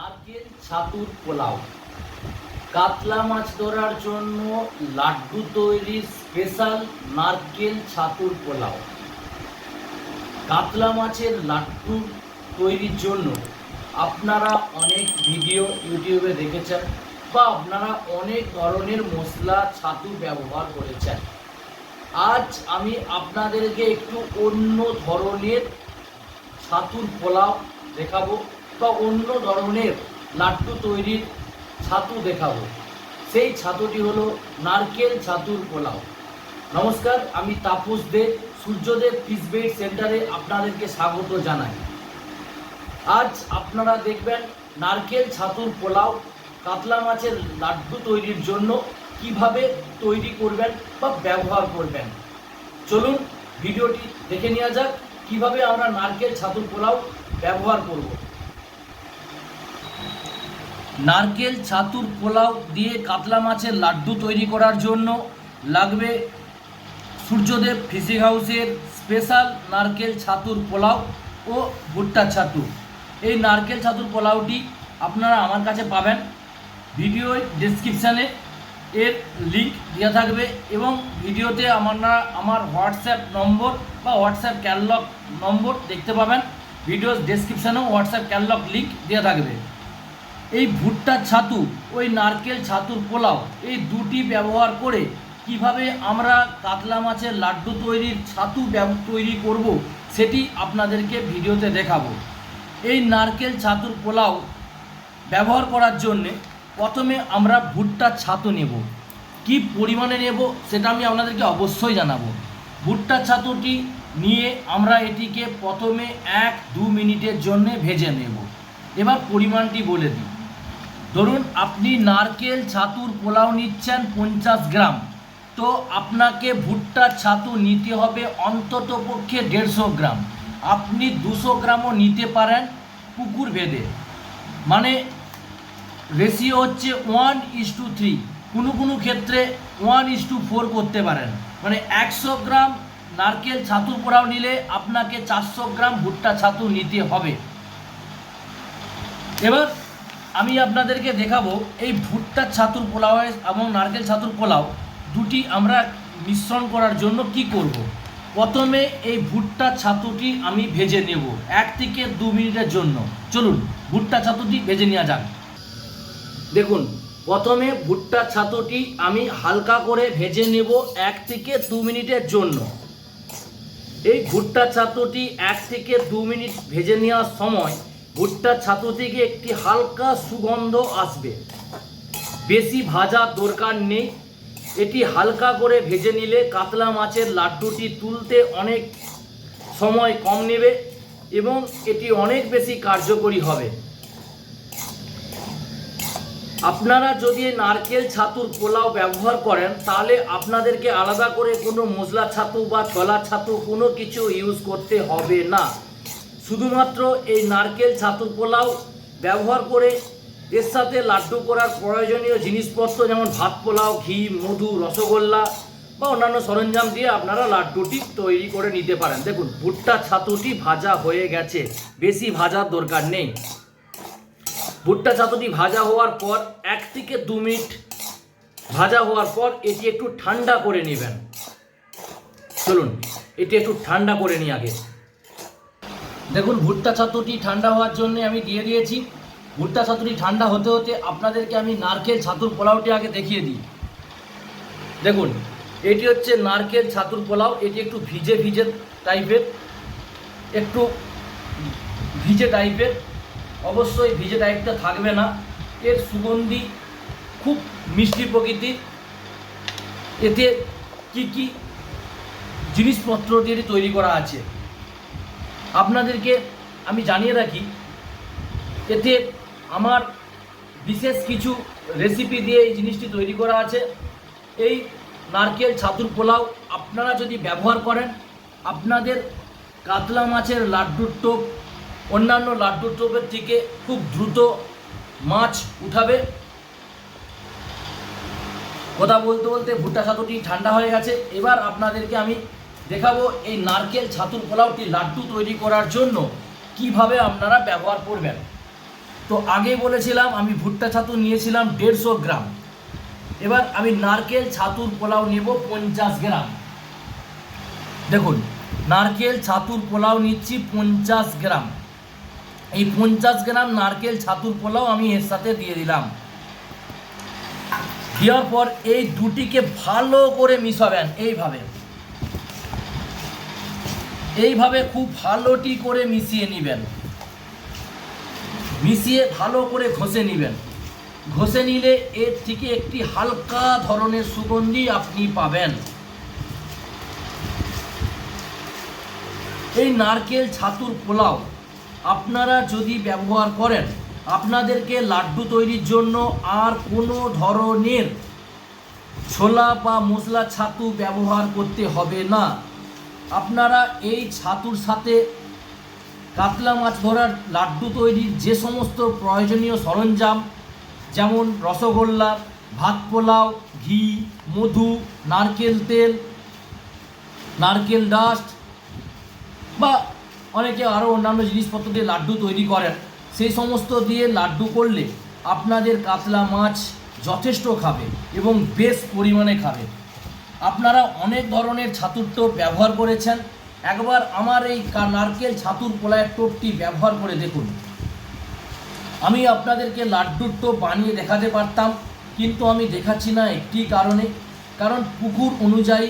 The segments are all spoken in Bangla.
নারকেল ছাতুর পোলাও। কাতলা মাছ ধরার জন্য লাড্ডু তৈরির স্পেশাল নারকেল ছাতুর পোলাও। কাতলা মাছের লাড্ডু তৈরির জন্য আপনারা অনেক ভিডিও ইউটিউবে দেখেছেন বা আপনারা অনেক ধরনের মশলা ছাতু ব্যবহার করেছেন। আজ আমি আপনাদেরকে একটু অন্য ধরনের ছাতুর পোলাও দেখাবো। বা অন্য ধরনের লাড্ডু তৈরির ছাতু দেখাবো। সেই ছাতুটি হলো নারকেল ছাতুর পোলাও। নমস্কার, আমি তাপস দে, সূর্যদেব ফিশবেট সেন্টারে আপনাদেরকে স্বাগত জানাই। আজ আপনারা দেখবেন নারকেল ছাতুর পোলাও কাতলা মাছের লাড্ডু তৈরির জন্য কীভাবে তৈরি করবেন বা ব্যবহার করবেন। চলুন ভিডিওটি দেখে নেওয়া যাক, কীভাবে আমরা নারকেল ছাতুর পোলাও ব্যবহার করব। নারকেল, ছাতুর পোলাও দিয়ে কাতলা মাছের লাড্ডু তৈরি করার জন্য লাগবে সূর্যদেব ফিশিং হাউসের স্পেশাল নারকেল ছাতুর পোলাও ও ভুট্টা ছাতু। এই নারকেল ছাতুর পোলাওটি আপনারা আমার কাছে পাবেন। ভিডিও ডেসক্রিপশানে এর লিঙ্ক দেওয়া থাকবে এবং ভিডিওতে আমরা আমার হোয়াটসঅ্যাপ নম্বর বা হোয়াটসঅ্যাপ ক্যানলক নম্বর দেখতে পাবেন। ভিডিও ডেসক্রিপশানেও হোয়াটসঅ্যাপ ক্যানলক লিঙ্ক দেওয়া থাকবে। এই ভুট্টার ছাতু, ওই নারকেল ছাতুর পোলাও, এই দুটি ব্যবহার করে কীভাবে আমরা কাতলা মাছের লাড্ডু তৈরির ছাতু তৈরি করব সেটি আপনাদেরকে ভিডিওতে দেখাবো। এই নারকেল ছাতুর পোলাও ব্যবহার করার জন্যে প্রথমে আমরা ভুট্টার ছাতু নেব। কি পরিমাণে নেব সেটা আমি আপনাদেরকে অবশ্যই জানাব। ভুট্টার ছাতুটি নিয়ে আমরা এটিকে প্রথমে এক দু মিনিটের জন্যে ভেজে নেব। এবার পরিমাণটি বলে দিই। ধরুন আপনি নারকেল ছাতুর পোলাও নিচ্ছেন পঞ্চাশ গ্রাম, তো আপনাকে ভুট্টার ছাতু নিতে হবে অন্তত পক্ষে দেড়শো গ্রাম। আপনি দুশো গ্রামও নিতে পারেন পুকুর ভেদে। মানে রেশিও হচ্ছে ওয়ান ইস টু থ্রি কোনো কোনো ক্ষেত্রে ওয়ান ইস টু ফোর করতে পারেন। মানে একশো গ্রাম নারকেল ছাতুর পোড়াও নিলে আপনাকে চারশো গ্রাম ভুট্টা ছাতু নিতে হবে। এবার আমি আপনাদেরকে দেখাবো এই ভুট্টার ছাতুর পোলাও এবং নারকেল ছাতুর পোলাও দুটি আমরা মিশ্রণ করার জন্য কি করব। প্রথমে এই ভুট্টার ছাতুটি আমি ভেজে নেব এক থেকে দু মিনিটের জন্য। চলুন, ভুট্টা ছাতুটি ভেজে নেওয়া যাক। দেখুন, প্রথমে ভুট্টার ছাতুটি আমি হালকা করে ভেজে নেব এক থেকে দু মিনিটের জন্য। এই ভুট্টা ছাতুটি এক থেকে দু মিনিট ভেজে নেওয়ার সময় ভুট্টার ছাতু থেকে একটি হালকা সুগন্ধ আসবে। বেশি ভাজার দরকার নেই। এটি হালকা করে ভেজে নিলে কাতলা মাছের লাড্ডুটি তুলতে অনেক সময় কম নেবে এবং এটি অনেক বেশি কার্যকরী হবে। আপনারা যদি নারকেল ছাতুর পোলাও ব্যবহার করেন, তাহলে আপনাদেরকে আলাদা করে কোনো মশলা ছাতু বা ছোলা ছাতু কোনো কিছু ইউজ করতে হবে না। শুধুমাত্র এই নারকেল, ছাতুর পোলাও ব্যবহার করে এর সাথে লাড্ডু করার প্রয়োজনীয় জিনিসপত্র যেমন ভাত পোলাও, ঘি, মধু, রসগোল্লা বা অন্যান্য সরঞ্জাম দিয়ে আপনারা লাড্ডুটি তৈরি করে নিতে পারেন। দেখুন, ভুট্টা ছাতুটি ভাজা হয়ে গেছে। বেশি ভাজার দরকার নেই। ভুট্টা ছাতুটি ভাজা হওয়ার পর এক থেকে দু মিনিট ভাজা হওয়ার পর এটি একটু ঠান্ডা করে নেবেন। চলুন, এটি একটু ঠান্ডা করে নিই আগে। দেখুন, ভুট্টা ছাতুটি ঠান্ডা হওয়ার জন্য আমি দিয়ে দিয়েছি। ভুট্টা ছাতুটি ঠান্ডা হতে হতে আপনাদেরকে আমি নারকেল ছাতুর পোলাওটি আগে দেখিয়ে দিই। দেখুন, এটি হচ্ছে নারকেল ছাতুর পোলাও। এটি একটু ভিজে ভিজে টাইপের, একটু ভিজে টাইপের। অবশ্যই ভিজে টাইপটা থাকবে না। এর সুগন্ধি খুব মিষ্টি প্রকৃতির। এতে কি কি জিনিসপত্র দিয়ে তৈরি করা আছে? আপনাদেরকে আমি জানিয়ে রাখি, এতে আমার বিশেষ কিছু রেসিপি দিয়ে এই জিনিসটি তৈরি করা আছে। এই নারকেল ছাতুর পোলাও আপনারা যদি ব্যবহার করেন, আপনাদের কাতলা মাছের লাড্ডুর টোপ, অন্যান্য লাড্ডুর টোপের থেকে খুব দ্রুত মাছ উঠাবে। কথা বলতে বলতে ভুট্টা ছাতুটি ঠান্ডা হয়ে গেছে। এবার আপনাদেরকে আমি দেখাবো এই নারকেল ছাতুর পোলাওটি লাড্ডু তৈরি করার জন্য কীভাবে আপনারা ব্যবহার করবেন। তো আগে বলেছিলাম আমি ভুট্টা ছাতু নিয়েছিলাম দেড়শো গ্রাম। এবার আমি নারকেল ছাতুর পোলাও নেব পঞ্চাশ গ্রাম। দেখুন, নারকেল ছাতুর পোলাও নিচ্ছি পঞ্চাশ গ্রাম। এই পঞ্চাশ গ্রাম নারকেল ছাতুর পোলাও আমি এর সাথে দিয়ে দিলাম। দেওয়ার পর এই দুটিকে ভালো করে মিশাবেন এইভাবে। এইভাবে খুব ভালোটি করে মিশিয়ে নেবেন। মিশিয়ে ভালো করে ঘষে নেবেন। ঘষে নিলে এর থেকে একটি হালকা ধরনের সুগন্ধি আপনি পাবেন। এই নারকেল ছাতুর পোলাও আপনারা যদি ব্যবহার করেন, আপনাদেরকে লাড্ডু তৈরির জন্য আর কোনো ধরনের ছোলা বা মশলা ছাতু ব্যবহার করতে হবে না। আপনারা এই ছাতুর সাথে কাতলা মাছ ধরার লাড্ডু তৈরির যে সমস্ত প্রয়োজনীয় সরঞ্জাম, যেমন রসগোল্লা, ভাত পোলাও, ঘি, মধু, নারকেল তেল, নারকেল ডাস্ট বা অনেকে আরও অন্যান্য জিনিসপত্র দিয়ে লাড্ডু তৈরি করেন। সেই সমস্ত দিয়ে লাড্ডু করলে আপনাদের কাতলা মাছ যথেষ্ট খাবে এবং বেশ পরিমাণে খাবে। আপনারা অনেক ধরনের ছাতুর টোপ ব্যবহার করেছেন। একবার আমার এই নারকেল ছাতুর পোলায়ের টোপটি ব্যবহার করে দেখুন। আমি আপনাদেরকে লাড্ডুর টোপ বানিয়ে দেখাতে পারতাম, কিন্তু আমি দেখাচ্ছি না একটি কারণে। কারণ পুকুর অনুযায়ী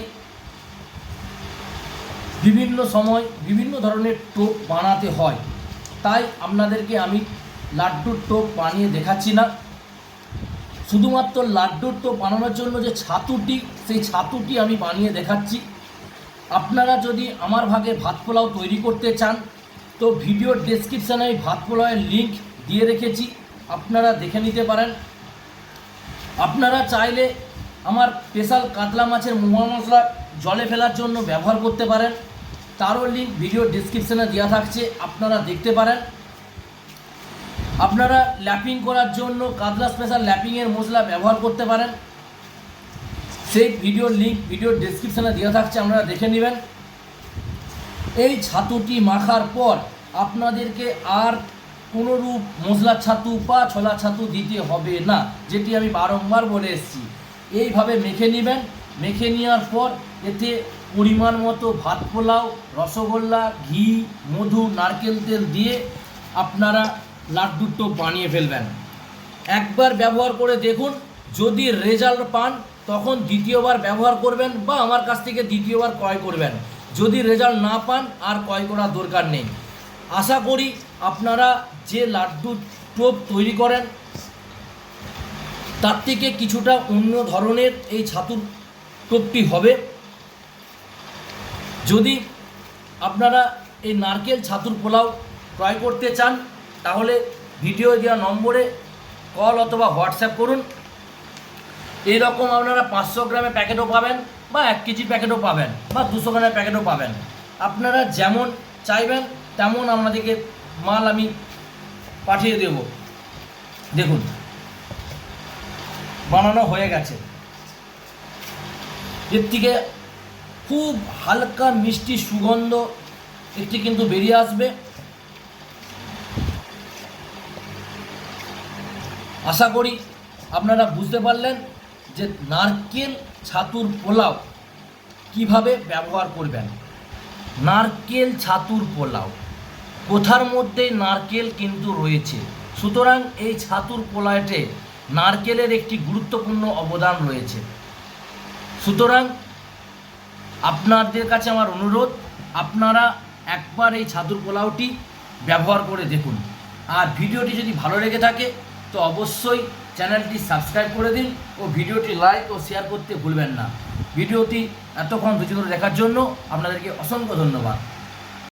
বিভিন্ন সময় বিভিন্ন ধরনের টোপ বানাতে হয়। তাই আপনাদেরকে আমি লাড্ডুর টোপ বানিয়ে দেখাচ্ছি না। শুধুমাত্র লাড্ডুর তো বানানোর জন্য যে ছাতুটি, সেই ছাতুটি আমি বানিয়ে দেখাচ্ছি। আপনারা যদি আমার ভাগে ভাত পোলাও তৈরি করতে চান, তো ভিডিওর ডেসক্রিপশানে আমি ভাত পোলাওয়ের লিঙ্ক দিয়ে রেখেছি। আপনারা দেখে নিতে পারেন। আপনারা চাইলে আমার স্পেশাল কাতলা মাছের মোয়া মশলা জলে ফেলার জন্য ব্যবহার করতে পারেন। তারও লিঙ্ক ভিডিও ডিসক্রিপশানে দেওয়া থাকছে, আপনারা দেখতে পারেন। আপনারা ল্যাপিং করার জন্য কাতলা স্পেশাল ল্যাপিংয়ের মশলা ব্যবহার করতে পারেন। সেই ভিডিওর লিঙ্ক ভিডিওর ডিসক্রিপশানে দেওয়া থাকছে, আপনারা দেখে নেবেন। এই ছাতুটি মাখার পর আপনাদেরকে আর কোনো রূপ মশলা ছাতু বা ছোলা ছাতু দিতে হবে না, যেটি আমি বারংবার বলে এসেছি। এইভাবে মেখে নেবেন। মেখে নেওয়ার পর এতে পরিমাণ মতো ভাত পোলাও, রসগোল্লা, ঘি, মধু, নারকেল তেল দিয়ে আপনারা লাড্ডুর টোপ বানিয়ে ফেলবেন। একবার ব্যবহার করে দেখুন, যদি রেজাল্ট পান, তখন দ্বিতীয়বার ব্যবহার করবেন বা আমার কাছ থেকে দ্বিতীয়বার ক্রয় করবেন। যদি রেজাল্ট না পান, আর ক্রয় করার দরকার নেই। আশা করি আপনারা যে লাড্ডু টোপ তৈরি করেন, তার থেকে কিছুটা অন্য ধরনের এই ছাতুর টোপটি হবে। যদি আপনারা এই নারকেল ছাতুর পোলাও ক্রয় করতে চান তাহলে ভিডিও দেওয়া নম্বরে কল অথবা হোয়াটসঅ্যাপ করুন। এইরকম আপনারা পাঁচশো গ্রামের প্যাকেটও পাবেন বা এক কেজি প্যাকেটও পাবেন বা দুশো গ্রামের প্যাকেটও পাবেন। আপনারা যেমন চাইবেন তেমন আপনাদেরকে মাল আমি পাঠিয়ে দেব। দেখুন, বানানো হয়ে গেছে। এর থেকে খুব হালকা মিষ্টি সুগন্ধ একটি কিন্তু বেরিয়ে আসবে। আশা করি আপনারা বুঝতে পারলেন যে নারকেল ছাতুর পোলাও কীভাবে ব্যবহার করবেন। নারকেল ছাতুর পোলাও। কোথার মধ্যে নারকেল কিন্তু রয়েছে। সুতরাং এই ছাতুর পোলাওতে নারকেলের একটি গুরুত্বপূর্ণ অবদান রয়েছে। সুতরাং আপনাদের কাছে আমার অনুরোধ, আপনারা একবার এই ছাতুর পোলাওটি ব্যবহার করে দেখুন। আর ভিডিওটি যদি ভালো লেগে থাকে তো অবশ্যই চ্যানেলটি সাবস্ক্রাইব করে দিন ও ভিডিওটি লাইক ও শেয়ার করতে ভুলবেন না। ভিডিওটি এতক্ষণ ধরে দেখার জন্য আপনাদেরকে অসংখ্য ধন্যবাদ।